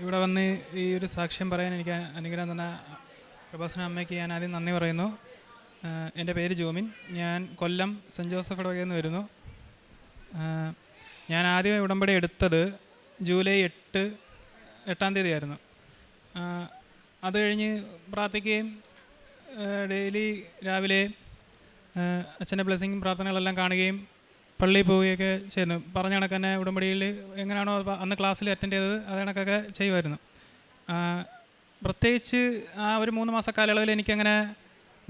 ഇവിടെ വന്ന് ഈ ഒരു സാക്ഷ്യം പറയാൻ എനിക്ക് അനുഗ്രഹം തന്ന പ്രഭാസന അമ്മയ്ക്ക് ഞാൻ ആദ്യം നന്ദി പറയുന്നു. എന്റെ പേര് ജോമിൻ. ഞാൻ കൊല്ലം സെന്റ് ജോസഫ് ഇടവകയിൽ നിന്ന് വരുന്നു. ഞാൻ ആദ്യം ഉടമ്പടി എടുത്തത് ജൂലൈ എട്ട് എട്ടാം തീയതി ആയിരുന്നു അത് കഴിഞ്ഞ് പ്രാർത്ഥിക്കുകയും ഡെയിലി രാവിലെ അച്ഛന്റെ ബ്ലെസ്സിങ് പ്രാർത്ഥനകളെല്ലാം കാണുകയും പള്ളിയിൽ പോവുകയൊക്കെ ചെയ്യുന്നു. പറഞ്ഞ കണക്ക് തന്നെ ഉടമ്പടിയിൽ എങ്ങനെയാണോ അന്ന് ക്ലാസ്സിൽ അറ്റൻഡ് ചെയ്തത് അത് കണക്കൊക്കെ ചെയ്യുമായിരുന്നു. പ്രത്യേകിച്ച് ആ ഒരു മൂന്ന് മാസ കാലയളവിൽ എനിക്കങ്ങനെ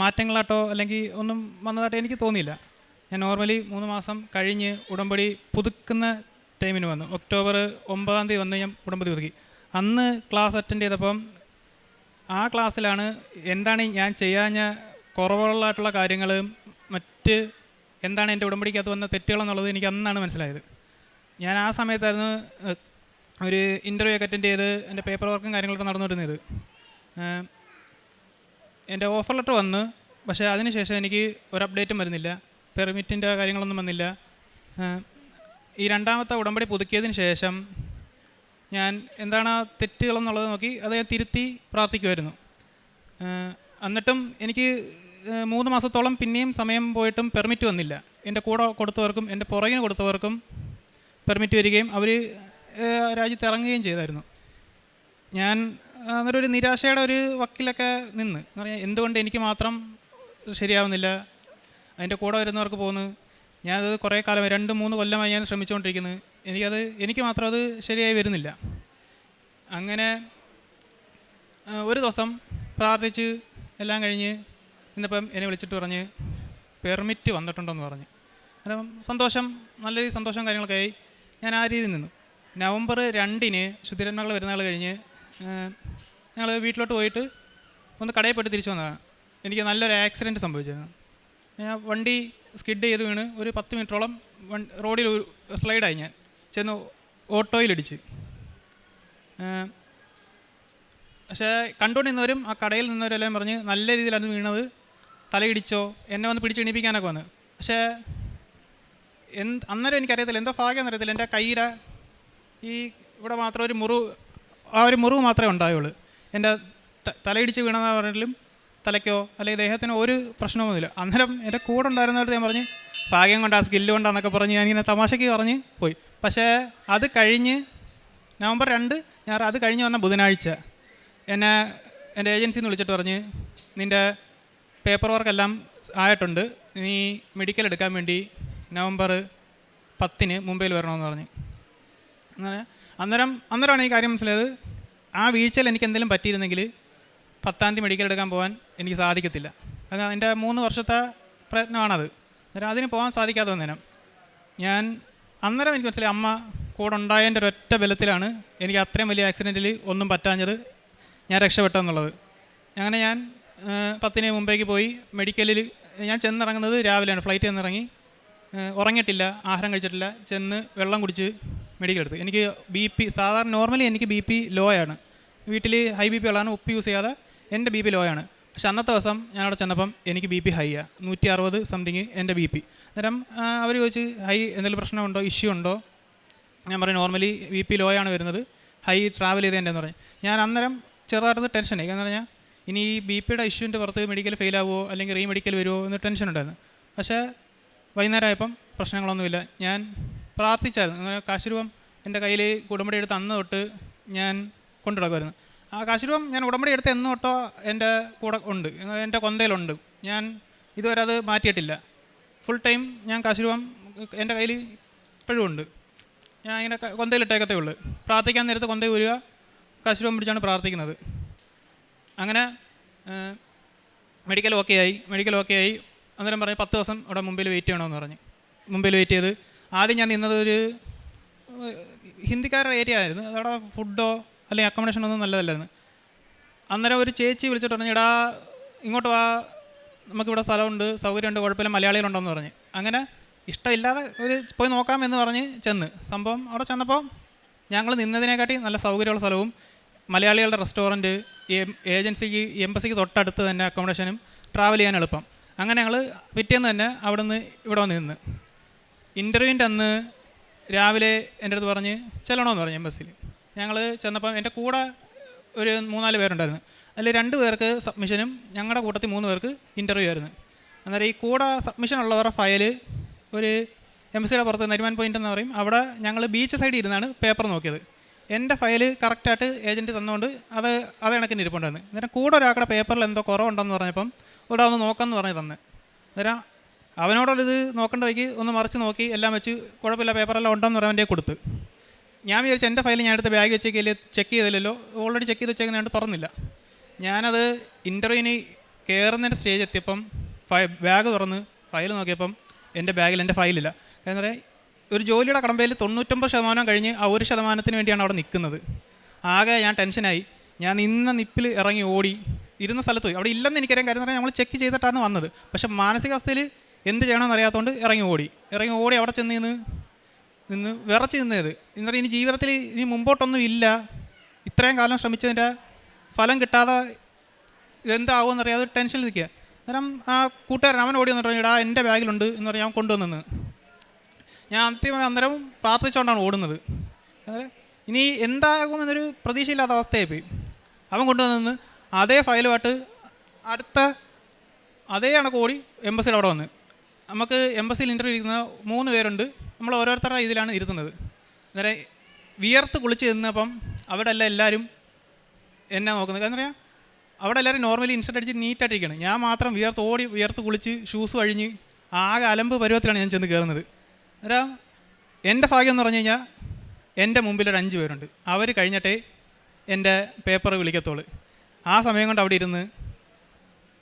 മാറ്റങ്ങളാട്ടോ അല്ലെങ്കിൽ ഒന്നും വന്നതായിട്ട് എനിക്ക് തോന്നിയില്ല. ഞാൻ നോർമലി മൂന്ന് മാസം കഴിഞ്ഞ് ഉടമ്പടി പുതുക്കുന്ന ടൈമിന് വന്നു. ഒക്ടോബർ ഒമ്പതാം തീയതി വന്ന് ഞാൻ ഉടമ്പടി പുതുക്കി. അന്ന് ക്ലാസ് അറ്റൻഡ് ചെയ്തപ്പം ആ ക്ലാസ്സിലാണ് എന്താണ് ഞാൻ ചെയ്യാഞ്ഞ കുറവുകളായിട്ടുള്ള കാര്യങ്ങൾ മറ്റ് എന്താണ് എന്റെ ഉടമ്പടിക്കകത്ത് വന്ന തെറ്റുകൾ തെറ്റുകളെന്നുള്ളത് എനിക്ക് അന്നാണ് മനസ്സിലായത്. ഞാൻ ആ സമയത്തായിരുന്നു ഒരു ഇന്റർവ്യൂ ഒക്കെ അറ്റൻഡ് ചെയ്ത് എന്റെ പേപ്പർ വർക്കും കാര്യങ്ങളൊക്കെ നടന്നുകൊണ്ടിരുന്നത്. ഏഹ്, എന്റെ ഓഫർ ലെറ്റർ വന്ന് പക്ഷേ അതിനുശേഷം എനിക്ക് ഒരു അപ്ഡേറ്റും വരുന്നില്ല പെർമിറ്റിന്റെ കാര്യങ്ങളൊന്നും വന്നില്ല. ഈ രണ്ടാമത്തെ ഉടമ്പടി പുതുക്കിയതിന് ശേഷം ഞാൻ എന്താണ് ആ തെറ്റുകളെന്നുള്ളത് നോക്കി അത് ഞാൻ തിരുത്തി പ്രാർത്ഥിക്കുമായിരുന്നു എന്നിട്ടും എനിക്ക് മൂന്ന് മാസത്തോളം പിന്നെയും സമയം പോയിട്ടും പെർമിറ്റ് വന്നില്ല. എന്റെ കൂടെ കൊടുത്തവർക്കും എന്റെ പുറകിന് കൊടുത്തവർക്കും പെർമിറ്റ് വരികയും അവർ രാജ്യത്ത് ഇറങ്ങുകയും ചെയ്തായിരുന്നു. ഞാൻ അന്നേരം ഒരു നിരാശയുടെ ഒരു വക്കിലൊക്കെ നിന്ന്. എന്ന് പറഞ്ഞാൽ എന്തുകൊണ്ട് എനിക്ക് മാത്രം ശരിയാവുന്നില്ല? അതിന്റെ കൂടെ വരുന്നവർക്ക് പോകുന്നു ഞാനത് കുറേ കാലം രണ്ട് മൂന്ന് കൊല്ലമായി ഞാൻ ശ്രമിച്ചുകൊണ്ടിരിക്കുന്നത് എനിക്കത് എനിക്ക് മാത്രം അത് ശരിയായി വരുന്നില്ല. അങ്ങനെ ഒരു ദിവസം പ്രാർത്ഥിച്ച് എല്ലാം കഴിഞ്ഞ് ഇന്നിപ്പം എന്നെ വിളിച്ചിട്ട് പറഞ്ഞ് പെർമിറ്റ് വന്നിട്ടുണ്ടെന്ന് പറഞ്ഞ്. അന്നേരം സന്തോഷം നല്ല രീതിയിൽ സന്തോഷം കാര്യങ്ങളൊക്കെ ആയി ഞാൻ ആ രീതിയിൽ നിന്നു. നവംബർ രണ്ടിന് ശുദ്ധിരന്മകൾ വരുന്നാൾ കഴിഞ്ഞ് ഞങ്ങൾ വീട്ടിലോട്ട് പോയിട്ട് ഒന്ന് കടയിൽ പോയിട്ട് തിരിച്ചു വന്നതാണ്. എനിക്ക് നല്ലൊരു ആക്സിഡന്റ് സംഭവിച്ചിരുന്നു. ഞാൻ വണ്ടി സ്കിഡ് ചെയ്ത് വീണ് ഒരു പത്ത് മിനിറ്റോളം റോഡിൽ ഒരു സ്ലൈഡായി ഞാൻ. ചെന്ന് ഓട്ടോയിലിടിച്ച് പക്ഷേ കണ്ടുകൊണ്ടിരുന്നവരും ആ കടയിൽ നിന്നവരെല്ലാം പറഞ്ഞ് നല്ല രീതിയിലാണ് വീണത്. തലയിടിച്ചോ എന്നെ വന്ന് പിടിച്ച് എണീപ്പിക്കാനൊക്കെ വന്ന്. പക്ഷേ എന്ത് അന്നേരം എനിക്കറിയത്തില്ല എന്തോ ഭാഗ്യം അറിയത്തില്ല. എന്റെ കയ്യിലെ ഈ ഇവിടെ മാത്രം ഒരു മുറിവ് ആ ഒരു മുറിവ് മാത്രമേ ഉണ്ടായുള്ളൂ. എന്റെ തലയിടിച്ച് വീണെന്ന് പറഞ്ഞാലും തലയ്ക്കോ അല്ലെങ്കിൽ ദേഹത്തിന് ഒരു പ്രശ്നമൊന്നുമില്ല അന്നേരം എന്റെ കൂടെ ഉണ്ടായിരുന്നവർ ഞാൻ പറഞ്ഞ് ഭാഗ്യം കൊണ്ട് ആ സ്കില്ല് കൊണ്ടാന്നൊക്കെ പറഞ്ഞ് ഞാനിങ്ങനെ തമാശയ്ക്ക് പറഞ്ഞ് പോയി. പക്ഷേ അത് കഴിഞ്ഞ് നവംബർ രണ്ട് ഞാൻ അത് കഴിഞ്ഞ് വന്ന ബുധനാഴ്ച എന്നെ എന്റെ ഏജൻസിന്ന് വിളിച്ചിട്ട് പറഞ്ഞ് നിന്റെ പേപ്പർ വർക്കെല്ലാം ആയിട്ടുണ്ട്. നീ മെഡിക്കൽ എടുക്കാൻ വേണ്ടി നവംബർ പത്തിന് മുംബൈയിൽ വരണമെന്ന് പറഞ്ഞു. അങ്ങനെ അന്നേരം അന്നേരമാണ് ഈ കാര്യം മനസ്സിലായത്. ആ വീഴ്ചയിൽ എനിക്ക് എന്തെങ്കിലും പറ്റിയിരുന്നെങ്കിൽ പത്താം തീയതി മെഡിക്കൽ എടുക്കാൻ പോകാൻ എനിക്ക് സാധിക്കത്തില്ല. കാരണം എന്റെ മൂന്ന് വർഷത്തെ പ്രയത്നമാണത്. അന്നേരം അതിന് പോകാൻ സാധിക്കാത്ത നേരം ഞാൻ അന്നേരം എനിക്ക് മനസ്സിലായി അമ്മ കൂടെ ഉണ്ടായതിന്റെ ഒരൊറ്റ ബലത്തിലാണ് എനിക്ക് അത്രയും വലിയ ആക്സിഡന്റിൽ ഒന്നും പറ്റാഞ്ഞത് ഞാൻ രക്ഷപ്പെട്ടെന്നുള്ളത് അങ്ങനെ ഞാൻ പത്തിന് മുമ്പേക്ക് പോയി മെഡിക്കലിൽ ഞാൻ ചെന്നിറങ്ങുന്നത് രാവിലെയാണ്. ഫ്ലൈറ്റ് ചെന്നിറങ്ങി. ഉറങ്ങിയിട്ടില്ല. ആഹാരം കഴിച്ചിട്ടില്ല. ചെന്ന് വെള്ളം കുടിച്ച് മെഡിക്കൽ എടുത്ത്. എനിക്ക് ബി പി സാധാരണ നോർമലി എനിക്ക് ബി പി ലോ ആണ്. വീട്ടിൽ ഹൈ ബി പി ഉള്ളതാണ്. ഉപ്പ് യൂസ് ചെയ്യാതെ എന്റെ ബി പി ലോ ആണ്. പക്ഷെ അന്നത്തെ ദിവസം ഞാൻ അവിടെ ചെന്നപ്പം എനിക്ക് ബി പി ഹൈ ആണ് നൂറ്റി അറുപത് സംതിങ് എന്റെ ബി പി അന്നേരം അവർ ചോദിച്ച് ഹൈ എന്തെങ്കിലും പ്രശ്നമുണ്ടോ? ഇഷ്യൂ ഉണ്ടോ? ഞാൻ പറയും നോർമലി ബി പി ലോ ആണ് വരുന്നത്. ഹൈ ട്രാവൽ ചെയ്തതിന്റെ എന്ന് പറയും ഞാൻ അന്നേരം ചെറുതായിട്ട് ടെൻഷനായി എന്ന് പറഞ്ഞാൽ ഇനി ഈ ബി പിയുടെ ഇഷ്യൂവിന്റെ പുറത്ത് മെഡിക്കൽ ഫെയിൽ ആവുമോ? അല്ലെങ്കിൽ റീ മെഡിക്കൽ വരുമോ? എന്ന് ടെൻഷൻ ഉണ്ടായിരുന്നു. പക്ഷേ വൈകുന്നേരം ആയപ്പം പ്രശ്നങ്ങളൊന്നുമില്ല. ഞാൻ പ്രാർത്ഥിച്ചായിരുന്നു. അങ്ങനെ കാശുരൂപം എന്റെ കയ്യിൽ ഉടമ്പടി എടുത്ത് അന്ന് തൊട്ട് ഞാൻ കൊണ്ടു നടക്കുമായിരുന്നു ആ കാശുരൂപം ഞാൻ ഉടമ്പടി എടുത്ത് എന്ന് തൊട്ടോ എന്റെ കൂടെ ഉണ്ട്. എന്റെ കൊന്തയിലുണ്ട്. ഞാൻ ഇതുവരെ അത് മാറ്റിയിട്ടില്ല. ഫുൾ ടൈം ഞാൻ കാശുരൂപം എന്റെ കയ്യിൽ ഇപ്പോഴും ഉണ്ട്. ഞാൻ ഇങ്ങനെ കൊന്തയിലിട്ടേക്കത്തേ ഉള്ളൂ. പ്രാർത്ഥിക്കാൻ നേരത്ത് കൊന്തയിൽ വരിക കാശുരൂപം പിടിച്ചാണ് പ്രാർത്ഥിക്കുന്നത്. അങ്ങനെ മെഡിക്കൽ ഓക്കെ ആയി മെഡിക്കൽ ഓക്കെ ആയി. അന്നേരം പറഞ്ഞു പത്ത് ദിവസം അവിടെ മുമ്പിൽ വെയിറ്റ് ചെയ്യണമെന്ന് പറഞ്ഞു. മുമ്പിൽ വെയിറ്റ് ചെയ്ത്. ആദ്യം ഞാൻ നിന്നതൊരു ഹിന്ദിക്കാരുടെ ഏരിയ ആയിരുന്നു. അവിടെ ഫുഡോ അല്ലെങ്കിൽ അക്കോമഡേഷനോ ഒന്നും നല്ലതല്ലായിരുന്നു. അന്നേരം ഒരു ചേച്ചി വിളിച്ചിട്ട് പറഞ്ഞു എടാ ഇങ്ങോട്ട് വാ. നമുക്കിവിടെ സ്ഥലമുണ്ട് സൗകര്യമുണ്ട് കുഴപ്പമില്ല മലയാളികളുണ്ടെന്ന് പറഞ്ഞ്. അങ്ങനെ ഇഷ്ടമില്ലാതെ ഒരു പോയി നോക്കാം എന്ന് പറഞ്ഞ് ചെന്ന്. സംഭവം അവിടെ ചെന്നപ്പോൾ ഞങ്ങൾ നിന്നതിനെക്കാട്ടി നല്ല സൗകര്യമുള്ള സ്ഥലവും മലയാളികളുടെ റെസ്റ്റോറന്റ് ഏജൻസിക്ക് എംബസിക്ക് തൊട്ടടുത്ത് തന്നെ അക്കോമഡേഷനും ട്രാവൽ ചെയ്യാൻ എളുപ്പം. അങ്ങനെ ഞങ്ങൾ പിറ്റേന്ന് തന്നെ അവിടെ നിന്ന് ഇവിടെ വന്ന് നിന്ന്. ഇന്റർവ്യൂവിന്റെ അന്ന് രാവിലെ എന്റെ അടുത്ത് പറഞ്ഞ് ചെല്ലണമെന്ന് പറഞ്ഞു എംബസിയിൽ. ഞങ്ങൾ ചെന്നപ്പം എന്റെ കൂടെ ഒരു മൂന്നാൽ പേരുണ്ടായിരുന്നു. അതിൽ രണ്ട് പേർക്ക് സബ്മിഷനും ഞങ്ങളുടെ കൂട്ടത്തിൽ മൂന്ന് പേർക്ക് ഇന്റർവ്യൂ ആയിരുന്നു. അന്നേരം ഈ കൂടെ സബ്മിഷൻ ഉള്ളവരുടെ ഫയൽ ഒരു എംബസിയുടെ പുറത്ത് നരിമാൻ പോയിന്റ് എന്ന് പറയും. അവിടെ ഞങ്ങൾ ബീച്ച് സൈഡിൽ ഇരുന്നാണ് പേപ്പർ നോക്കിയത്. എന്റെ ഫയൽ കറക്റ്റായിട്ട് ഏജന്റ് തന്നുകൊണ്ട് അത് അത് കണക്കിന് ഇരിപ്പുണ്ടായിരുന്നു അന്നേരം കൂടെ ഒരാളുടെ പേപ്പറിൽ എന്തോ കുറവുണ്ടെന്ന് പറഞ്ഞപ്പം ഇവിടെ ഒന്ന് നോക്കാമെന്ന് പറഞ്ഞ് തന്നെ. അന്നേരം അവനോടൊരിത് നോക്കേണ്ട വഴിക്ക് ഒന്ന് മറിച്ച് നോക്കി എല്ലാം വെച്ച് കുഴപ്പമില്ല പേപ്പറെല്ലാം ഉണ്ടെന്ന് പറയാൻ എന്റെ കൊടുത്ത്. ഞാൻ വിചാരിച്ചു എന്റെ ഫയൽ ഞാൻ എടുത്ത് ബാഗ് വെച്ചേക്കില്ല ചെക്ക് ചെയ്തില്ലല്ലോ. ഓൾറെഡി ചെക്ക് ചെയ്ത് ഞാൻ തുറന്നില്ല. ഞാനത് ഇന്റർവ്യൂവിന് കയറുന്നതിന്റെ സ്റ്റേജ് എത്തിയപ്പം ബാഗ് തുറന്ന് ഫയൽ നോക്കിയപ്പം എന്റെ ബാഗിൽ എന്റെ ഫയലില്ല കാരണം പറയാം ഒരു ജോലിയുടെ കടമ്പയിൽ തൊണ്ണൂറ്റൊമ്പത് ശതമാനം കഴിഞ്ഞ് ആ ഒരു ശതമാനത്തിന് വേണ്ടിയാണ് അവിടെ നിൽക്കുന്നത്. ആകെ ഞാൻ ടെൻഷനായി. ഞാൻ ഇന്ന നിപ്പിൽ ഇറങ്ങി ഓടി ഇരുന്ന സ്ഥലത്ത് പോയി. അവിടെ ഇല്ലെന്ന് എനിക്കറിയാൻ കാര്യം പറഞ്ഞാൽ നമ്മൾ ചെക്ക് ചെയ്തിട്ടാണ് വന്നത്. പക്ഷേ മാനസികാവസ്ഥയിൽ എന്ത് ചെയ്യണമെന്ന് അറിയാത്തതുകൊണ്ട് ഇറങ്ങി ഓടി. ഇറങ്ങി ഓടി അവിടെ ചെന്ന് നിന്ന് നിന്ന് വിറച്ച് നിന്നത്. എന്ന് പറഞ്ഞാൽ ഇനി ജീവിതത്തിൽ ഇനി മുമ്പോട്ടൊന്നും ഇല്ല. ഇത്രയും കാലം ശ്രമിച്ചതിന്റെ ഫലം കിട്ടാതെ ഇതെന്താകുമെന്നറിയാതെ ടെൻഷനിൽ നിൽക്കുക. അന്നേരം ആ കൂട്ടുകാരൻ അവൻ ഓടി വന്നിട്ട് ആ എന്റെ ബാഗിലുണ്ട് എന്ന് പറഞ്ഞാൽ ഞാൻ കൊണ്ടുവന്നത് ഞാൻ അന്തിമ അന്നേരം പ്രാർത്ഥിച്ചുകൊണ്ടാണ് ഓടുന്നത്. ഇനി എന്താകുമെന്നൊരു പ്രതീക്ഷയില്ലാത്ത അവസ്ഥയായി പോയി അവൻ കൊണ്ടുവന്ന് അതേ ഫയലുമായിട്ട് അടുത്ത അതേ കണക്ക് ഓടി എംബസിയിൽ അവിടെ വന്ന്. നമുക്ക് എംബസിയിൽ ഇന്റർവ്യൂ ഇരിക്കുന്ന മൂന്ന് പേരുണ്ട്. നമ്മൾ ഓരോരുത്തരുടെ ഇതിലാണ് ഇരുത്തുന്നത്. അന്നേരം വിയർത്ത് കുളിച്ച് നിന്നപ്പം അവിടെ അല്ല എല്ലാവരും എന്നെ നോക്കുന്നത്? കാരണം പറയാം? അവിടെ എല്ലാവരും നോർമലി ഇൻസ്റ്റന്റ് അടിച്ച് നീറ്റായിട്ടിരിക്കുകയാണ് ഞാൻ മാത്രം വിയർത്ത് ഓടി വിയർത്ത് കുളിച്ച് ഷൂസ് കഴിഞ്ഞ് ആകെ അലമ്പ് പരുവത്തിലാണ് ഞാൻ ചെന്ന് കയറുന്നത് അന്നേരം എന്റെ ഭാഗ്യം എന്ന് പറഞ്ഞു കഴിഞ്ഞാൽ എന്റെ മുമ്പിൽ ഒരു അഞ്ച് പേരുണ്ട്. അവർ കഴിഞ്ഞിട്ടേ എന്റെ പേപ്പർ വിളിക്കത്തുള്ളൂ. ആ സമയം കൊണ്ട് അവിടെ ഇരുന്ന്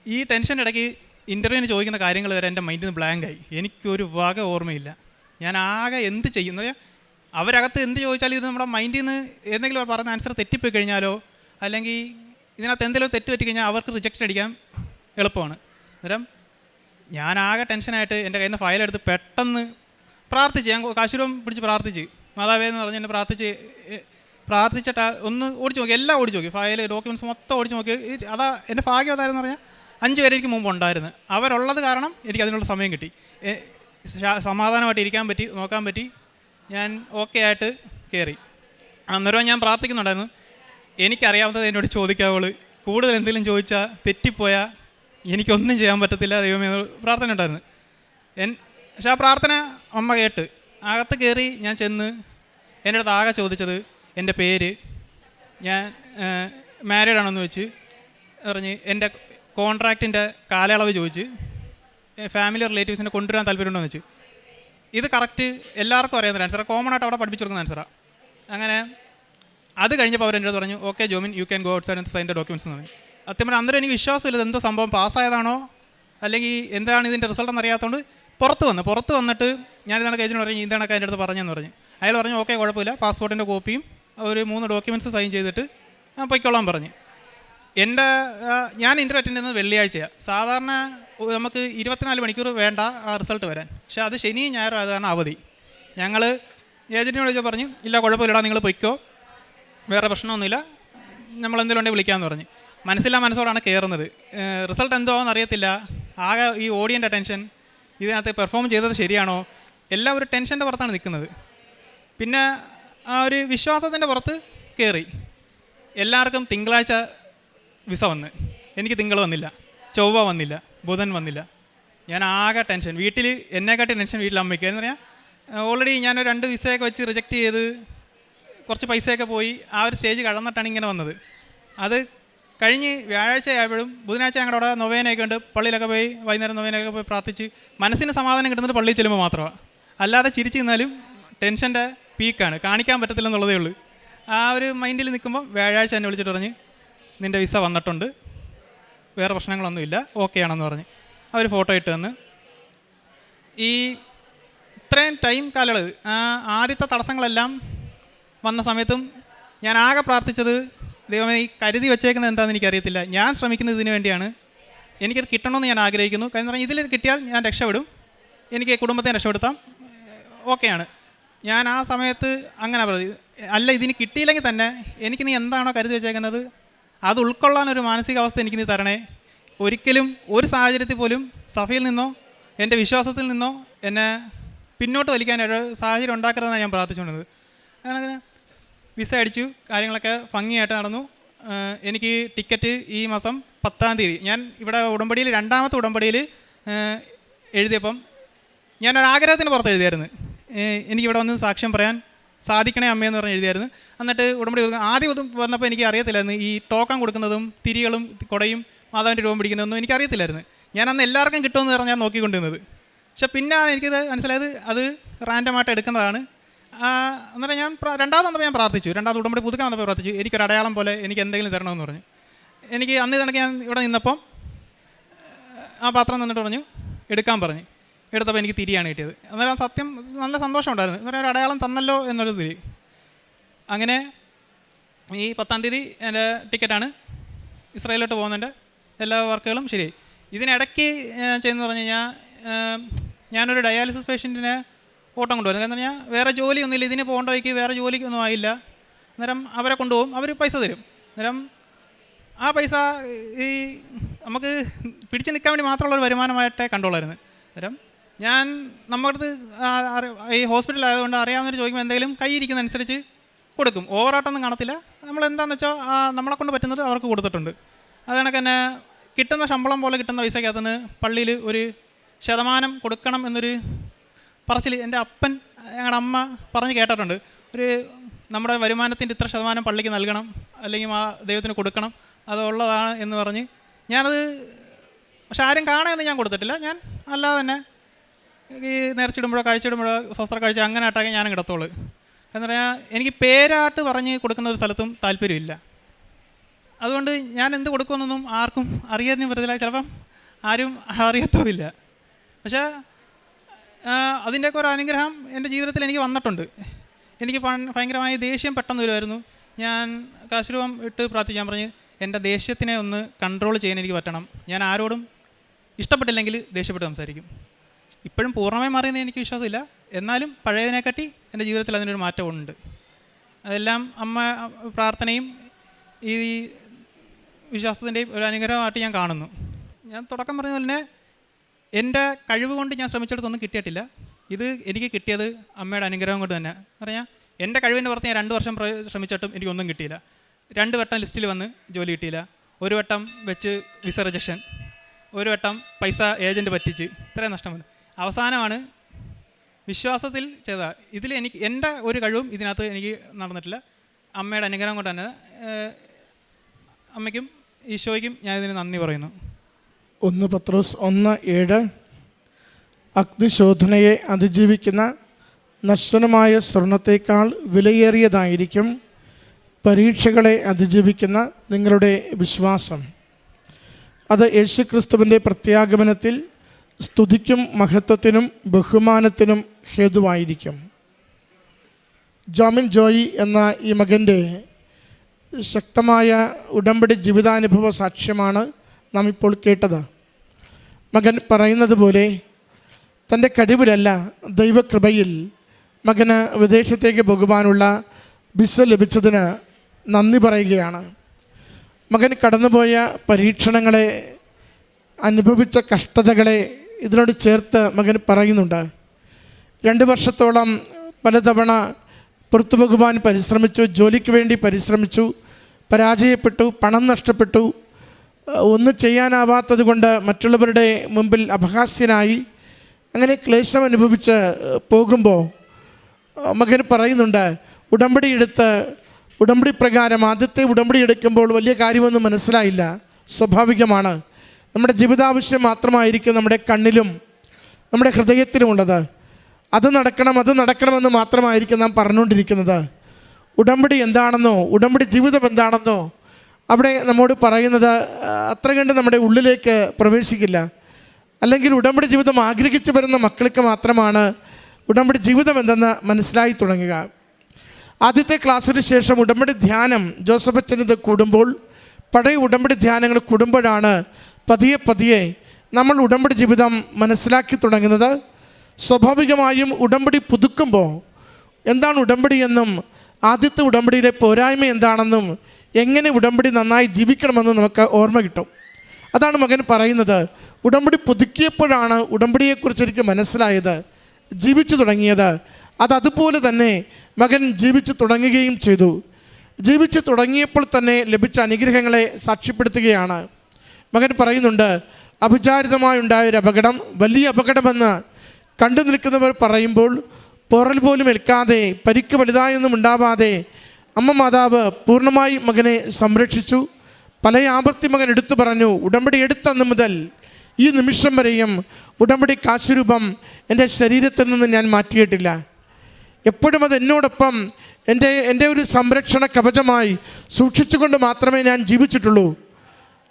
ഈ ടെൻഷൻ ഇടയ്ക്ക് ഇന്റർവ്യൂവിന് ചോദിക്കുന്ന കാര്യങ്ങൾ വരെ എന്റെ മൈൻഡിൽ നിന്ന് ബ്ലാങ്കായി എനിക്കൊരു വക ഓർമ്മയില്ല. ഞാൻ ആകെ എന്ത് ചെയ്യും? എന്ന് പറഞ്ഞാൽ അവരകത്ത് എന്ത് ചോദിച്ചാലും ഇത് നമ്മുടെ മൈൻഡിൽ നിന്ന് എന്തെങ്കിലും പറഞ്ഞ ആൻസർ തെറ്റിപ്പോയി കഴിഞ്ഞാലോ അല്ലെങ്കിൽ ഇതിനകത്ത് എന്തെങ്കിലും തെറ്റ് പറ്റി കഴിഞ്ഞാൽ അവർക്ക് റിജക്ഷൻ അടിക്കാൻ എളുപ്പമാണ്. അന്നേരം ഞാൻ ആകെ ടെൻഷനായിട്ട് എന്റെ കയ്യിൽ നിന്ന് ഫയലെടുത്ത് പെട്ടെന്ന് പ്രാർത്ഥിച്ച് ഞാൻ കാശുരം പിടിച്ച് പ്രാർത്ഥിച്ച്. മാതാവേ എന്ന് പറഞ്ഞ് എന്നെ പ്രാർത്ഥിച്ച് പ്രാർത്ഥിച്ചിട്ട് ഒന്ന് ഓടിച്ച് നോക്കി എല്ലാം ഓടിച്ച് നോക്കി. ഫയൽ ഡോക്യുമെന്റ്സ് മൊത്തം ഓടിച്ച് നോക്കി. അതാ എന്റെ ഭാഗ്യം അതായിരുന്നു പറഞ്ഞാൽ അഞ്ച് പേര് എനിക്ക് മുമ്പ് ഉണ്ടായിരുന്നു. അവരുള്ളത് കാരണം എനിക്ക് അതിനുള്ള സമയം കിട്ടി. സമാധാനമായിട്ട് ഇരിക്കാൻ പറ്റി നോക്കാൻ പറ്റി. ഞാൻ ഓക്കെ ആയിട്ട് കയറി അന്നേരം ഞാൻ പ്രാർത്ഥിക്കുന്നുണ്ടായിരുന്നു. എനിക്കറിയാവുന്നത് എന്നോട് ചോദിക്കാവുള്ളൂ. കൂടുതൽ എന്തെങ്കിലും ചോദിച്ചാൽ തെറ്റിപ്പോയാൽ എനിക്കൊന്നും ചെയ്യാൻ പറ്റത്തില്ല ദൈവമേ പ്രാർത്ഥന ഉണ്ടായിരുന്നു എൻ പക്ഷേ ആ പ്രാർത്ഥന അമ്മ കേട്ട്. അകത്ത് കയറി ഞാൻ ചെന്ന് എന്റെ അടുത്ത് ആകെ ചോദിച്ചത് എന്റെ പേര്. ഞാൻ മാരീഡ് ആണെന്ന് വെച്ച് പറഞ്ഞ് എന്റെ കോൺട്രാക്റ്റിന്റെ കാലയളവ് ചോദിച്ച്. ഫാമിലി റിലേറ്റീവ്സിനെ കൊണ്ടുവരാൻ താല്പര്യമുണ്ടോ എന്ന് വെച്ച് ഇത് കറക്റ്റ് എല്ലാവർക്കും അറിയാവുന്ന ആൻസറാണ് കോമൺ ആയിട്ട് അവിടെ പഠിപ്പിച്ചു കൊടുക്കുന്ന ആൻസറാണ് അങ്ങനെ അത് കഴിഞ്ഞപ്പോൾ അവർ എന്റെ അടുത്ത് പറഞ്ഞു okay Jomin you can go outside sign the documents എന്ന് പറഞ്ഞു. അത്യമ്പോൾ അന്നേരം എനിക്ക് വിശ്വാസമില്ല എന്തോ സംഭവം പാസ്സായതാണോ? അല്ലെങ്കിൽ എന്താണ് ഇതിന്റെ റിസൾട്ട് എന്ന് അറിയാത്തതുകൊണ്ട് പുറത്ത് വന്ന് പുറത്ത് വന്നിട്ട് ഞാൻ ഇതാണ് ഏജന്റ് പറഞ്ഞു ഇതാണൊക്കെ എന്റെ അടുത്ത് പറഞ്ഞെന്ന് പറഞ്ഞു. അയാൾ പറഞ്ഞു ഓക്കെ കുഴപ്പമില്ല. പാസ്പോർട്ടിന്റെ കോപ്പിയും ഒരു മൂന്ന് ഡോക്യുമെന്റ്സ് സൈൻ ചെയ്തിട്ട് പൊയ്ക്കോളാൻ പറഞ്ഞു. എന്റെ ഞാൻ ഇന്റർവ്യൂ അറ്റൻഡ് ചെയ്യുന്നത് വെള്ളിയാഴ്ചയാണ് സാധാരണ നമുക്ക് ഇരുപത്തിനാല് മണിക്കൂർ വേണ്ട ആ റിസൾട്ട് വരാൻ. പക്ഷേ അത് ശനിയും ഞായറും അതാണ് അവധി. ഞങ്ങൾ ഏജന്റിനോട് ചോദിച്ചാൽ പറഞ്ഞു ഇല്ല കുഴപ്പമില്ലടാ നിങ്ങൾ പൊയ്ക്കോ. വേറെ പ്രശ്നമൊന്നുമില്ല. നമ്മൾ എന്തെങ്കിലും ഉണ്ടെങ്കിൽ വിളിക്കാമെന്ന് പറഞ്ഞു. മനസ്സില്ലാ മനസ്സോടാണ് കയറുന്നത് റിസൾട്ട് എന്തോ അറിയത്തില്ല. ആകെ ഈ ഓഡിയന്റെ ടെൻഷൻ ഇതിനകത്ത് പെർഫോം ചെയ്തത് ശരിയാണോ? എല്ലാം ഒരു ടെൻഷന്റെ പുറത്താണ് നിൽക്കുന്നത്. പിന്നെ ആ ഒരു വിശ്വാസത്തിന്റെ പുറത്ത് കയറി എല്ലാവർക്കും തിങ്കളാഴ്ച വിസ വന്ന്. എനിക്ക് തിങ്കൾ വന്നില്ല. ചൊവ്വ വന്നില്ല. ബുധൻ വന്നില്ല. ഞാൻ ആകെ ടെൻഷൻ വീട്ടിൽ എന്നെക്കാട്ടി ടെൻഷൻ വീട്ടിൽ അമ്മയ്ക്ക്. എന്ന് പറഞ്ഞാൽ ഓൾറെഡി ഞാൻ രണ്ട് വിസയൊക്കെ വെച്ച് റിജക്റ്റ് ചെയ്ത് കുറച്ച് പൈസയൊക്കെ പോയി ആ ഒരു സ്റ്റേജ് കടന്നിട്ടാണ് ഇങ്ങനെ വന്നത്. അത് കഴിഞ്ഞ് വ്യാഴാഴ്ച ആയപ്പോഴും ബുധനാഴ്ച ഞങ്ങളുടെ അവിടെ നൊവേനയൊക്കെ ഉണ്ട്. പള്ളിയിലൊക്കെ പോയി വൈകുന്നേരം നൊവേനയൊക്കെ പോയി പ്രാർത്ഥിച്ച് മനസ്സിന് സമാധാനം കിട്ടുന്നത് പള്ളിയിൽ ചെല്ലുമ്പോൾ മാത്രമാണ് അല്ലാതെ ചിരിച്ചു നിന്നാലും ടെൻഷന്റെ പീക്കാണ്. കാണിക്കാൻ പറ്റത്തില്ലെന്നുള്ളതേ ഉള്ളൂ. ആ ഒരു മൈൻഡിൽ നിൽക്കുമ്പോൾ വ്യാഴാഴ്ച എന്നെ വിളിച്ചിട്ട് പറഞ്ഞ് നിന്റെ വിസ വന്നിട്ടുണ്ട്. വേറെ പ്രശ്നങ്ങളൊന്നുമില്ല ഓക്കെ ആണെന്ന് പറഞ്ഞ് അവർ ഫോട്ടോ ഇട്ട് തന്ന്. ഈ ഇത്രയും ടൈം കാലയളവ് ആദ്യത്തെ തടസ്സങ്ങളെല്ലാം വന്ന സമയത്തും ഞാൻ ആകെ പ്രാർത്ഥിച്ചത് ദൈവമേ ഈ കരുതി വെച്ചേക്കുന്നത് എന്താണെന്ന് എനിക്കറിയത്തില്ല. ഞാൻ ശ്രമിക്കുന്നത് ഇതിനു വേണ്ടിയാണ്. എനിക്കത് കിട്ടണമെന്ന് ഞാൻ ആഗ്രഹിക്കുന്നു. കാരണം പറഞ്ഞാൽ ഇതിൽ കിട്ടിയാൽ ഞാൻ രക്ഷപ്പെടും. എനിക്ക് കുടുംബത്തെ രക്ഷപ്പെടുത്താം. ഓക്കെയാണ്. ഞാൻ ആ സമയത്ത് അങ്ങനെ പറഞ്ഞു. അല്ല ഇതിന് കിട്ടിയില്ലെങ്കിൽ തന്നെ എനിക്ക് നീ എന്താണോ കരുതി വെച്ചേക്കുന്നത് അത് ഉൾക്കൊള്ളാൻ ഒരു മാനസികാവസ്ഥ എനിക്ക് നീ തരണേ. ഒരിക്കലും ഒരു സാഹചര്യത്തിൽ പോലും സഭയിൽ നിന്നോ എന്റെ വിശ്വാസത്തിൽ നിന്നോ എന്നെ പിന്നോട്ട് വലിക്കാൻ ഒരു സാഹചര്യം ഉണ്ടാക്കരുതെന്നാണ് ഞാൻ പ്രാർത്ഥിച്ചുകൊണ്ടത് അങ്ങനെ വിസ അടിച്ചു കാര്യങ്ങളൊക്കെ ഭംഗിയായിട്ട് നടന്നു. എനിക്ക് ടിക്കറ്റ് ഈ മാസം പത്താം തീയതി. ഞാൻ ഇവിടെ ഉടമ്പടിയിൽ രണ്ടാമത്തെ ഉടമ്പടിയിൽ എഴുതിയപ്പം ഞാൻ ഒരു ആഗ്രഹത്തിന് പുറത്ത് എഴുതിയായിരുന്നു എനിക്കിവിടെ വന്ന് സാക്ഷ്യം പറയാൻ സാധിക്കണേ അമ്മയെന്ന് പറഞ്ഞ് എഴുതിയായിരുന്നു. എന്നിട്ട് ഉടമ്പടി കൊടുക്കുക ആദ്യം ഒന്നും വന്നപ്പോൾ എനിക്ക് അറിയത്തില്ലായിരുന്നു. ഈ ടോക്കൺ കൊടുക്കുന്നതും തിരികളും കുടയും മാതാവിന്റെ രൂപം പിടിക്കുന്നതൊന്നും എനിക്ക് അറിയത്തില്ലായിരുന്നു. ഞാൻ അന്ന് എല്ലാവർക്കും കിട്ടുമെന്ന് പറഞ്ഞാൽ ഞാൻ നോക്കിക്കൊണ്ടിരുന്നത്. പക്ഷെ പിന്നെ എനിക്ക് മനസ്സിലായത് അത് റാൻഡമായിട്ട് എടുക്കുന്നതാണ്. അന്നേരം ഞാൻ രണ്ടാമത് വന്നപ്പോൾ ഞാൻ പ്രാർത്ഥിച്ചു. രണ്ടാമത് ഉടമ്പടി പുതുക്കാൻ വന്നപ്പോൾ പ്രാർത്ഥിച്ചു. എനിക്കൊരു അടയാളം പോലെ എനിക്ക് എന്തെങ്കിലും തരണമെന്ന് പറഞ്ഞു. എനിക്ക് അന്ന് കണക്ക് ഞാൻ ഇവിടെ നിന്നപ്പം ആ പാത്രം തന്നിട്ട് പറഞ്ഞു എടുക്കാൻ പറഞ്ഞു. എടുത്തപ്പോൾ എനിക്ക് തിരിയാണ് കിട്ടിയത്. അന്നേരം സത്യം നല്ല സന്തോഷമുണ്ടായിരുന്നു. അന്നേരം ഒരു അടയാളം തന്നല്ലോ എന്നൊരു തിരി. അങ്ങനെ ഈ പത്താം തീയതി എന്റെ ടിക്കറ്റാണ്. ഇസ്രായേലിലോട്ട് പോകുന്നതിന്റെ എല്ലാ വർക്കുകളും ശരി ഇതിനിടയ്ക്ക് ഞാൻ ചെയ്യുന്നത് പറഞ്ഞു കഴിഞ്ഞാൽ ഞാനൊരു ഡയാലിസിസ് പേഷ്യന്റിനെ ഓട്ടം കൊണ്ടുവരുന്നത് കാരണം പറഞ്ഞാൽ വേറെ ജോലിയൊന്നുമില്ല. ഇതിന് പോകേണ്ട വഴിക്ക് വേറെ ജോലിക്കൊന്നും ആയില്ല. അന്നേരം അവരെ കൊണ്ടുപോകും. അവർ പൈസ തരും. അന്നേരം ആ പൈസ ഈ നമുക്ക് പിടിച്ചു നിൽക്കാൻ വേണ്ടി മാത്രമുള്ള ഒരു വരുമാനമായിട്ടേ കണ്ടോളായിരുന്നു അന്നേരം ഞാൻ നമ്മുടെ അടുത്ത് ഈ ഹോസ്പിറ്റൽ ആയതുകൊണ്ട് അറിയാവുന്നവർ ചോദിക്കുമ്പോൾ എന്തെങ്കിലും കൈയിരിക്കുന്ന അനുസരിച്ച് കൊടുക്കും. ഓവറായിട്ടൊന്നും കാണത്തില്ല. നമ്മൾ എന്താണെന്ന് വെച്ചാൽ നമ്മളെ കൊണ്ട് പറ്റുന്നത് അവർക്ക് കൊടുത്തിട്ടുണ്ട്. അത് കണക്ക് തന്നെ കിട്ടുന്ന ശമ്പളം പോലെ കിട്ടുന്ന പൈസക്കകത്തുനിന്ന് പള്ളിയിൽ ഒരു ശതമാനം കൊടുക്കണം എന്നൊരു പറച്ചിൽ എന്റെ അപ്പൻ ഞങ്ങളുടെ അമ്മ പറഞ്ഞ് കേട്ടിട്ടുണ്ട്. ഒരു നമ്മുടെ വരുമാനത്തിന്റെ ഇത്ര ശതമാനം പള്ളിക്ക് നൽകണം അല്ലെങ്കിൽ ആ ദൈവത്തിന് കൊടുക്കണം അതുള്ളതാണ് എന്ന് പറഞ്ഞ് ഞാനത് പക്ഷെ ആരും കാണാനൊന്നും ഞാൻ കൊടുത്തിട്ടില്ല. ഞാൻ അല്ലാതെ തന്നെ ഈ നേർച്ചിടുമ്പോഴോ കഴിച്ചിടുമ്പോഴോ സ്വസ്ത്ര കഴിച്ച അങ്ങനെ ആട്ടാകെ ഞാനും കിടത്തോളൂ എന്ന് പറഞ്ഞാൽ എനിക്ക് പേരാട്ട് പറഞ്ഞ് കൊടുക്കുന്ന ഒരു സ്ഥലത്തും താല്പര്യമില്ല. അതുകൊണ്ട് ഞാൻ എന്ത് കൊടുക്കുമെന്നൊന്നും ആർക്കും അറിയാതെ വരുന്നില്ല ചിലപ്പം ആരും അറിയത്തുമില്ല. പക്ഷേ അതിന്റെയൊക്കെ ഒരു അനുഗ്രഹം എന്റെ ജീവിതത്തിൽ എനിക്ക് വന്നിട്ടുണ്ട്. എനിക്ക് ഭയങ്കരമായ ദേഷ്യം പെട്ടെന്ന് വരുമായിരുന്നു. ഞാൻ കാശുരൂപം ഇട്ട് പ്രാർത്ഥിക്കാൻ പറഞ്ഞ് എന്റെ ദേഷ്യത്തിനെ ഒന്ന് കൺട്രോൾ ചെയ്യാൻ എനിക്ക് പറ്റണം. ഞാൻ ആരോടും ഇഷ്ടപ്പെട്ടില്ലെങ്കിൽ ദേഷ്യപ്പെട്ട് സംസാരിക്കും. ഇപ്പോഴും പൂർണമായി മാറിയെന്ന് എനിക്ക് വിശ്വാസമില്ല. എന്നാലും പഴയതിനെക്കാട്ടി എന്റെ ജീവിതത്തിൽ അതിനൊരു മാറ്റമുണ്ട്. അതെല്ലാം അമ്മ പ്രാർത്ഥനയും ഈ വിശ്വാസത്തിന്റെയും ഒരു അനുഗ്രഹമായിട്ട് ഞാൻ കാണുന്നു. ഞാൻ തുടക്കം പറഞ്ഞ പോലെ തന്നെ എന്റെ കഴിവ് കൊണ്ട് ഞാൻ ശ്രമിച്ചിടത്തൊന്നും കിട്ടിയിട്ടില്ല. ഇത് എനിക്ക് കിട്ടിയത് അമ്മയുടെ അനുഗ്രഹം കൊണ്ട് തന്നെ. പറഞ്ഞാൽ എന്റെ കഴിവിന്റെ പുറത്ത് ഞാൻ രണ്ട് വർഷം ശ്രമിച്ചിട്ടും എനിക്കൊന്നും കിട്ടിയില്ല. രണ്ട് വട്ടം ലിസ്റ്റിൽ വന്ന് ജോലി കിട്ടിയില്ല. ഒരു വട്ടം വെച്ച് വിസ റിജക്ഷൻ ഒരു വട്ടം പൈസ ഏജന്റ് പറ്റിച്ച്. ഇത്രയും നഷ്ടം വന്നു. അവസാനമാണ് വിശ്വാസത്തിൽ ചെയ്ത ഇതിൽ എനിക്ക് എന്റെ ഒരു കഴിവും ഇതിനകത്ത് എനിക്ക് നടന്നിട്ടില്ല. അമ്മയുടെ അനുഗ്രഹം കൊണ്ട് തന്നെ അമ്മയ്ക്കും ഈശോയ്ക്കും ഞാൻ ഇതിന് നന്ദി പറയുന്നു. ഒന്ന് പത്രോസ് ഒന്ന് ഏഴ്. അഗ്നിശോധനയെ അതിജീവിക്കുന്ന നശ്വരമായ സ്വർണത്തേക്കാൾ വിലയേറിയതായിരിക്കും പരീക്ഷകളെ അതിജീവിക്കുന്ന നിങ്ങളുടെ വിശ്വാസം. അത് യേശുക്രിസ്തുവിന്റെ പ്രത്യാഗമനത്തിൽ സ്തുതിക്കും മഹത്വത്തിനും ബഹുമാനത്തിനും ഹേതുവായിരിക്കും. ജോമിൻ ജോയി എന്ന ഈ മകന്റെ ശക്തമായ ഉടമ്പടി ജീവിതാനുഭവ സാക്ഷ്യമാണ് നാം ഇപ്പോൾ കേട്ടത്. മകൻ പറയുന്നത് പോലെ തന്റെ കഴിവിലല്ല ദൈവകൃപയിൽ മകന് വിദേശത്തേക്ക് പോകുവാനുള്ള വിസ ലഭിച്ചതിന് നന്ദി പറയുകയാണ്. മകൻ കടന്നുപോയ പരീക്ഷണങ്ങളെ അനുഭവിച്ച കഷ്ടതകളെ ഇതിനോട് ചേർത്ത് മകൻ പറയുന്നുണ്ട്. രണ്ട് വർഷത്തോളം പലതവണ പുറത്തു പോകുവാൻ പരിശ്രമിച്ചു ജോലിക്ക് വേണ്ടി പരിശ്രമിച്ചു പരാജയപ്പെട്ടു പണം നഷ്ടപ്പെട്ടു ഒന്നും ചെയ്യാനാവാത്തത് കൊണ്ട് മറ്റുള്ളവരുടെ മുമ്പിൽ അപഹാസ്യനായി അങ്ങനെ ക്ലേശം അനുഭവിച്ച് പോകുമ്പോൾ മകൻ പറയുന്നുണ്ട് ഉടമ്പടി എടുത്ത് ഉടമ്പടി പ്രകാരം ആദ്യത്തെ ഉടമ്പടി എടുക്കുമ്പോൾ വലിയ കാര്യമൊന്നും മനസ്സിലായില്ല. സ്വാഭാവികമാണ്. നമ്മുടെ ജീവിതാവശ്യം മാത്രമായിരിക്കും നമ്മുടെ കണ്ണിലും നമ്മുടെ ഹൃദയത്തിലുമുള്ളത്. അത് നടക്കണം അത് നടക്കണമെന്ന് മാത്രമായിരിക്കും നാം പറഞ്ഞുകൊണ്ടിരിക്കുന്നത്. ഉടമ്പടി എന്താണെന്നോ ഉടമ്പടി ജീവിതം എന്താണെന്നോ അവിടെ നമ്മോട് പറയുന്നത് അത്ര കണ്ട് നമ്മുടെ ഉള്ളിലേക്ക് പ്രവേശിക്കില്ല. അല്ലെങ്കിൽ ഉടമ്പടി ജീവിതം ആഗ്രഹിച്ചു വരുന്ന മക്കൾക്ക് മാത്രമാണ് ഉടമ്പടി ജീവിതം എന്തെന്ന് മനസ്സിലായി തുടങ്ങുക. ആദ്യത്തെ ക്ലാസ്സിന് ശേഷം ഉടമ്പടി ധ്യാനം ജോസഫ് അച്ഛൻ ഇത് കൂടുമ്പോൾ പഴയ ഉടമ്പടി ധ്യാനങ്ങൾ കൂടുമ്പോഴാണ് പതിയെ പതിയെ നമ്മൾ ഉടമ്പടി ജീവിതം മനസ്സിലാക്കി തുടങ്ങുന്നത്. സ്വാഭാവികമായും ഉടമ്പടി പുതുക്കുമ്പോൾ എന്താണ് ഉടമ്പടി എന്നും ആദ്യത്തെ ഉടമ്പടിയിലെ പോരായ്മ എന്താണെന്നും എങ്ങനെ ഉടമ്പടി നന്നായി ജീവിക്കണമെന്ന് നമുക്ക് ഓർമ്മ കിട്ടും. അതാണ് മകൻ പറയുന്നത്. ഉടമ്പടി പുതുക്കിയപ്പോഴാണ് ഉടമ്പടിയെക്കുറിച്ച് എനിക്ക് മനസ്സിലായത്. ജീവിച്ചു തുടങ്ങിയത്. അത് അതുപോലെ തന്നെ മകൻ ജീവിച്ചു തുടങ്ങുകയും ചെയ്തു. ജീവിച്ചു തുടങ്ങിയപ്പോൾ തന്നെ ലഭിച്ച അനുഗ്രഹങ്ങളെ സാക്ഷ്യപ്പെടുത്തുകയാണ്. മകൻ പറയുന്നുണ്ട് അഭിചാരിതമായുണ്ടായൊരു അപകടം വലിയ അപകടമെന്ന് കണ്ടു നിൽക്കുന്നവർ പറയുമ്പോൾ പോറൽ പോലും ഏൽക്കാതെ പരിക്ക് വലുതായൊന്നും ഉണ്ടാവാതെ അമ്മ മാതാവ് പൂർണമായി മകനെ സംരക്ഷിച്ചു. പല ആപത്തി മകൻ എടുത്തു പറഞ്ഞു ഉടമ്പടി എടുത്തന്ന് മുതൽ ഈ നിമിഷം വരെയും ഉടമ്പടി കാശുരൂപം എന്റെ ശരീരത്തിൽ നിന്ന് ഞാൻ മാറ്റിയിട്ടില്ല. എപ്പോഴും അത് എന്നോടൊപ്പം എന്റെ എന്റെ ഒരു സംരക്ഷണ കവചമായി സൂക്ഷിച്ചുകൊണ്ട് മാത്രമേ ഞാൻ ജീവിച്ചിട്ടുള്ളൂ.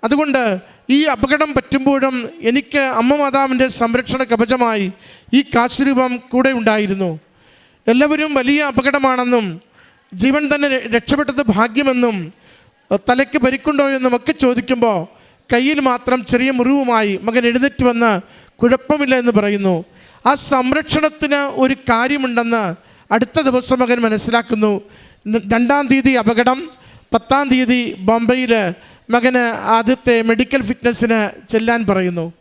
അതുകൊണ്ട് ഈ അപകടം പറ്റുമ്പോഴും എനിക്ക് അമ്മ മാതാവിന്റെ സംരക്ഷണ കവചമായി ഈ കാശുരൂപം കൂടെ ഉണ്ടായിരുന്നു. എല്ലാവരും വലിയ അപകടമാണെന്നും ജീവൻ തന്നെ രക്ഷപ്പെട്ടത് ഭാഗ്യമെന്നും തലയ്ക്ക് പരിക്കുണ്ടോ എന്നും ഒക്കെ ചോദിക്കുമ്പോൾ കയ്യിൽ മാത്രം ചെറിയ മുറിവുമായി മകൻ എഴുന്നേറ്റ് വന്ന് കുഴപ്പമില്ല എന്ന് പറയുന്നു. ആ സംരക്ഷണത്തിന് ഒരു കാര്യമുണ്ടെന്ന് അടുത്ത ദിവസം മകൻ മനസ്സിലാക്കുന്നു. രണ്ടാം തീയതി അപകടം പത്താം തീയതി ബോംബെയിൽ മകന് ആദ്യത്തെ മെഡിക്കൽ ഫിറ്റ്നസ്സിന് ചെല്ലാൻ പറയുന്നു.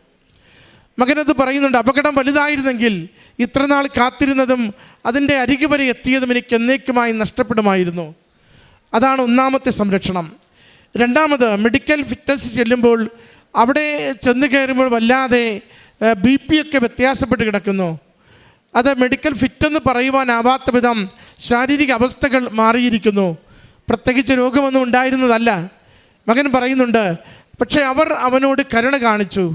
മകനത് പറയുന്നുണ്ട് അപകടം വലുതായിരുന്നെങ്കിൽ ഇത്രനാൾ കാത്തിരുന്നതും അതിന്റെ അരികു വരെ എത്തിയതും എനിക്ക് എന്നേക്കുമായി നഷ്ടപ്പെടുമായിരുന്നു. അതാണ് ഒന്നാമത്തെ സംരക്ഷണം. രണ്ടാമത് മെഡിക്കൽ ഫിറ്റ്നസ് ചെല്ലുമ്പോൾ അവിടെ ചെന്ന് കയറുമ്പോൾ വല്ലാതെ ബി പി ഒക്കെ വ്യത്യാസപ്പെട്ട് കിടക്കുന്നു. അത് മെഡിക്കൽ ഫിറ്റെന്ന് പറയുവാനാവാത്ത വിധം ശാരീരിക അവസ്ഥകൾ മാറിയിരിക്കുന്നു. പ്രത്യേകിച്ച് രോഗമൊന്നും ഉണ്ടായിരുന്നതല്ല. മകൻ പറയുന്നുണ്ട് പക്ഷേ അവർ അവനോട് കരുണ കാണിച്ചു.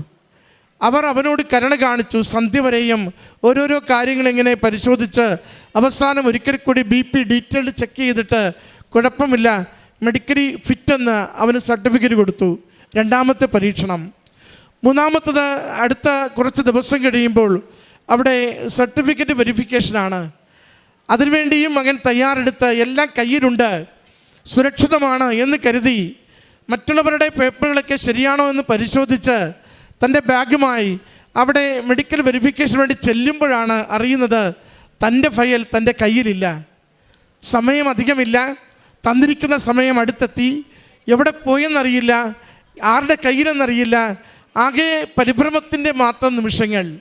അവർ അവനോട് കരുണ കാണിച്ചു. സന്ധ്യ വരെയും ഓരോരോ കാര്യങ്ങൾ ഇങ്ങനെ പരിശോധിച്ച് അവസാനം ഒരിക്കൽ കൂടി ബി പി ഡീറ്റെയിൽഡ് ചെക്ക് ചെയ്തിട്ട് കുഴപ്പമില്ല മെഡിക്കലി ഫിറ്റെന്ന് അവന് സർട്ടിഫിക്കറ്റ് കൊടുത്തു. രണ്ടാമത്തെ പരീക്ഷണം. മൂന്നാമത്തത് അടുത്ത കുറച്ച് ദിവസം കഴിയുമ്പോൾ അവിടെ സർട്ടിഫിക്കറ്റ് വെരിഫിക്കേഷനാണ് അതിനുവേണ്ടിയും മകൻ തയ്യാറെടുത്ത് എല്ലാം കയ്യിലുണ്ട്. സുരക്ഷിതമാണ് എന്ന് കരുതി മറ്റുള്ളവരുടെ പേപ്പറുകളൊക്കെ ശരിയാണോ എന്ന് പരിശോധിച്ച് തന്റെ ബാഗുമായി അവിടെ മെഡിക്കൽ വെരിഫിക്കേഷൻ വേണ്ടി ചെല്ലുമ്പോഴാണ് അറിയുന്നത് തന്റെ ഫയൽ തന്റെ കയ്യിലില്ല. സമയം അധികമില്ല. തന്നിരിക്കുന്ന സമയം അടുത്തെത്തി. എവിടെ പോയെന്നറിയില്ല. ആരുടെ കയ്യിലെന്നറിയില്ല. ആകെ പരിഭ്രമത്തിന്റെ മാത്രം നിമിഷങ്ങൾ.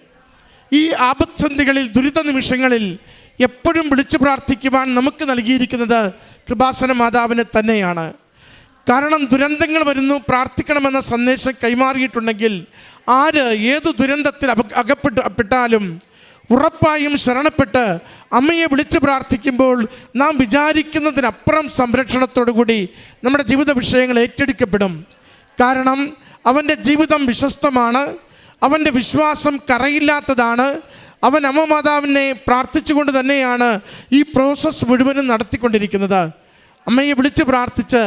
ഈ ആപത്സന്ധികളിൽ ദുരിത നിമിഷങ്ങളിൽ എപ്പോഴും വിളിച്ചു പ്രാർത്ഥിക്കുവാൻ നമുക്ക് നൽകിയിരിക്കുന്നത് കൃപാസന മാതാവിനെ തന്നെയാണ്. കാരണം ദുരന്തങ്ങൾ വരുന്നു പ്രാർത്ഥിക്കണമെന്ന സന്ദേശം കൈമാറിയിട്ടുണ്ടെങ്കിൽ ആര് ഏത് ദുരന്തത്തിൽ അകപ്പെട്ടാലും അകപ്പെട്ട് പെട്ടാലും ഉറപ്പായും ശരണപ്പെട്ട് അമ്മയെ വിളിച്ച് പ്രാർത്ഥിക്കുമ്പോൾ നാം വിചാരിക്കുന്നതിനപ്പുറം സംരക്ഷണത്തോടുകൂടി നമ്മുടെ ജീവിത വിഷയങ്ങൾ ഏറ്റെടുക്കപ്പെടും. കാരണം അവന്റെ ജീവിതം വിശ്വസ്തമാണ് അവന്റെ വിശ്വാസം കറയില്ലാത്തതാണ് അവൻ അമ്മ മാതാവിനെ പ്രാർത്ഥിച്ചുകൊണ്ട് തന്നെയാണ് ഈ പ്രോസസ്സ് മുഴുവനും നടത്തിക്കൊണ്ടിരിക്കുന്നത്. അമ്മയെ വിളിച്ച് പ്രാർത്ഥിച്ച്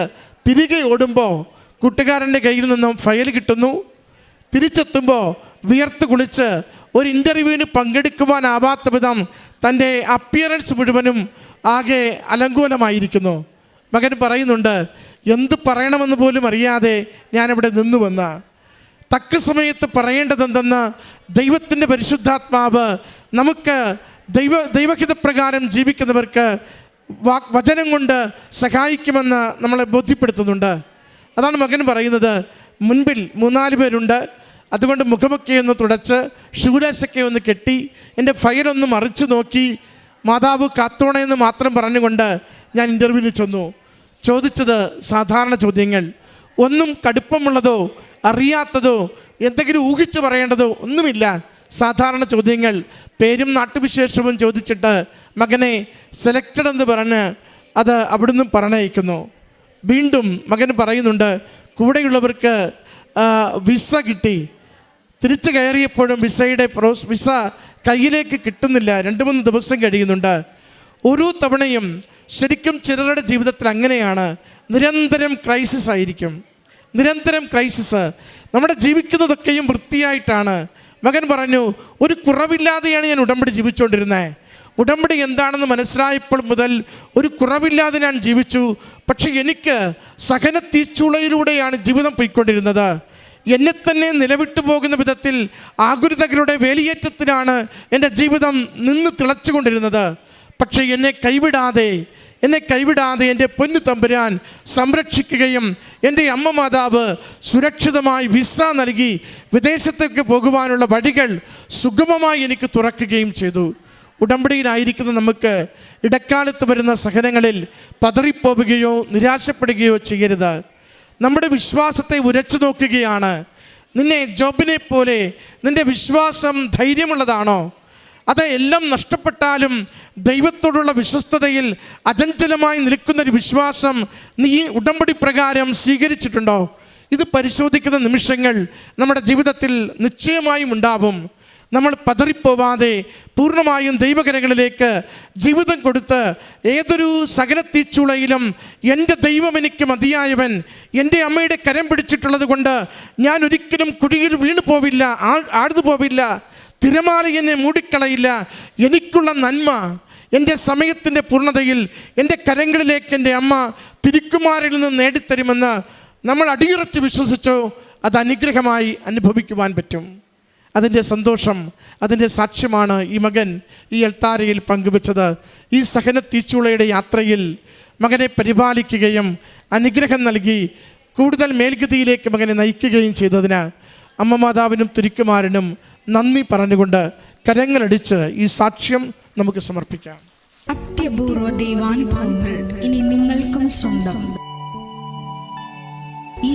തിരികെ ഓടുമ്പോൾ കൂട്ടുകാരന്റെ കയ്യിൽ നിന്നും ഫയൽ കിട്ടുന്നു. തിരിച്ചെത്തുമ്പോൾ വിയർത്ത് കുളിച്ച് ഒരു ഇന്റർവ്യൂവിന് പങ്കെടുക്കുവാനാവാത്ത വിധം തന്റെ അപ്പിയറൻസ് മുഴുവനും ആകെ അലങ്കോലമായിരിക്കുന്നു. മകൻ പറയുന്നുണ്ട് എന്ത് പറയണമെന്ന് പോലും അറിയാതെ ഞാനിവിടെ നിന്നു വന്ന തക്ക സമയത്ത് പറയേണ്ടതെന്തെന്ന് ദൈവത്തിന്റെ പരിശുദ്ധാത്മാവ് നമുക്ക് ദൈവ ദൈവഹിതപ്രകാരം ജീവിക്കുന്നവർക്ക് വചനം കൊണ്ട് സഹായിക്കുമെന്ന് നമ്മളെ ബോധ്യപ്പെടുത്തുന്നുണ്ട്. അതാണ് മകൻ പറയുന്നത്. മുൻപിൽ മൂന്നാൽ പേരുണ്ട്. അതുകൊണ്ട് മുഖമൊക്കെ ഒന്ന് തുടച്ച് ഷൂലേസൊക്കെ ഒന്ന് കെട്ടി എന്റെ ഫയലൊന്ന് മറിച്ച് നോക്കി. മാതാവ് കാത്തോണയെന്ന് മാത്രം പറഞ്ഞുകൊണ്ട് ഞാൻ ഇന്റർവ്യൂവിന് ചെന്നു. ചോദിച്ചത് സാധാരണ ചോദ്യങ്ങൾ. ഒന്നും കടുപ്പമുള്ളതോ അറിയാത്തതോ എന്തെങ്കിലും ഊഹിച്ചു പറയേണ്ടതോ ഒന്നുമില്ല. സാധാരണ ചോദ്യങ്ങൾ. പേരും നാട്ടുവിശേഷവും ചോദിച്ചിട്ട് മകനെ സെലക്റ്റഡ് എന്ന് പറഞ്ഞ് അത് അവിടുന്ന് പറഞ്ഞയക്കുന്നു. വീണ്ടും മകൻ പറയുന്നുണ്ട് കൂടെയുള്ളവർക്ക് വിസ കിട്ടി. തിരിച്ചു കയറിയപ്പോഴും വിസയുടെ പ്രോസ് വിസ കയ്യിലേക്ക് കിട്ടുന്നില്ല. രണ്ട് മൂന്ന് ദിവസം കഴിയുന്നുണ്ട്. ഓരോ തവണയും ശരിക്കും ചിലരുടെ ജീവിതത്തിൽ അങ്ങനെയാണ്. നിരന്തരം ക്രൈസിസ് ആയിരിക്കും. നിരന്തരം ക്രൈസിസ് നമ്മുടെ ജീവിക്കുന്നതൊക്കെയും വൃത്തിയായിട്ടാണ്. മകൻ പറഞ്ഞു ഒരു കുറവില്ലാതെയാണ് ഞാൻ ഉടമ്പടി ജീവിച്ചുകൊണ്ടിരുന്നത് ഉടമ്പടി എന്താണെന്ന് മനസ്സിലായപ്പോൾ മുതൽ ഒരു കുറവില്ലാതെ ഞാൻ ജീവിച്ചു. പക്ഷെ എനിക്ക് സഹന തീച്ചുളയിലൂടെയാണ് ജീവിതം പോയിക്കൊണ്ടിരുന്നത്. എന്നെ തന്നെ നിലവിട്ടു പോകുന്ന വിധത്തിൽ ആകുലതകളുടെ വേലിയേറ്റത്തിലാണ് എന്റെ ജീവിതം നിന്ന് തിളച്ചുകൊണ്ടിരുന്നത്. പക്ഷേ എന്നെ കൈവിടാതെ എന്നെ കൈവിടാതെ എന്റെ പൊന്നു തമ്പുരാൻ സംരക്ഷിക്കുകയും എന്റെ അമ്മ മാതാവ് സുരക്ഷിതമായി വിസ നൽകി വിദേശത്തേക്ക് പോകുവാനുള്ള വഴികൾ സുഗമമായി എനിക്ക് തുറക്കുകയും ചെയ്തു. ഉടമ്പടിയിലായിരിക്കുന്ന നമുക്ക് ഇടക്കാലത്ത് വരുന്ന സഹനങ്ങളിൽ പതറിപ്പോവുകയോ നിരാശപ്പെടുകയോ ചെയ്യരുത്. നമ്മുടെ വിശ്വാസത്തെ ഉരച്ചു നോക്കുകയാണ്. നിന്നെ ജോബിനെ പോലെ നിന്റെ വിശ്വാസം ധൈര്യമുള്ളതാണോ? അത് എല്ലാം നഷ്ടപ്പെട്ടാലും ദൈവത്തോടുള്ള വിശ്വസ്തതയിൽ അചഞ്ചലമായി നിൽക്കുന്ന ഒരു വിശ്വാസം നീ ഉടമ്പടി പ്രകാരം സ്വീകരിച്ചിട്ടുണ്ടോ? ഇത് പരിശോധിക്കുന്ന നിമിഷങ്ങൾ നമ്മുടെ ജീവിതത്തിൽ നിശ്ചയമായും ഉണ്ടാവും. നമ്മൾ പതറിപ്പോവാതെ പൂർണമായും ദൈവകരങ്ങളിലേക്ക് ജീവിതം കൊടുത്ത് ഏതൊരു സകലത്തീച്ചുളയിലും എന്റെ ദൈവം എനിക്ക് മതിയായവൻ എന്റെ അമ്മയുടെ കരം പിടിച്ചിട്ടുള്ളത് കൊണ്ട് ഞാൻ ഒരിക്കലും കുടിയിൽ വീണു പോവില്ല ആഴ്ന്നു പോവില്ല തിരമാല എന്നെ മൂടിക്കളയില്ല. എനിക്കുള്ള നന്മ എന്റെ സമയത്തിന്റെ പൂർണതയിൽ എന്റെ കരങ്ങളിലേക്ക് എന്റെ അമ്മ തിരുക്കുമാരിൽ നിന്ന് നേടിത്തരുമെന്ന് നമ്മൾ അടിയുറച്ച് വിശ്വസിച്ചോ. അത് അനുഗ്രഹമായി അനുഭവിക്കുവാൻ പറ്റും. അതിന്റെ സന്തോഷം അതിന്റെ സാക്ഷ്യമാണ് ഈ മകൻ ഈ എൽത്താരയിൽ പങ്കുവച്ചത്. ഈ സഹന തീച്ചുളയുടെ യാത്രയിൽ മകനെ പരിപാലിക്കുകയും അനുഗ്രഹം നൽകി കൂടുതൽ മേൽഗതിയിലേക്ക് മകനെ നയിക്കുകയും ചെയ്തതിന് അമ്മ മാതാവിനും തിരിക്കുമാരനും നന്ദി പറഞ്ഞുകൊണ്ട് കരങ്ങളടിച്ച് ഈ സാക്ഷ്യം നമുക്ക് സമർപ്പിക്കാം. അത്യപൂർവ ദൈവാനുഭവങ്ങൾ ഇനി നിങ്ങൾക്കും സ്വന്തം. ഈ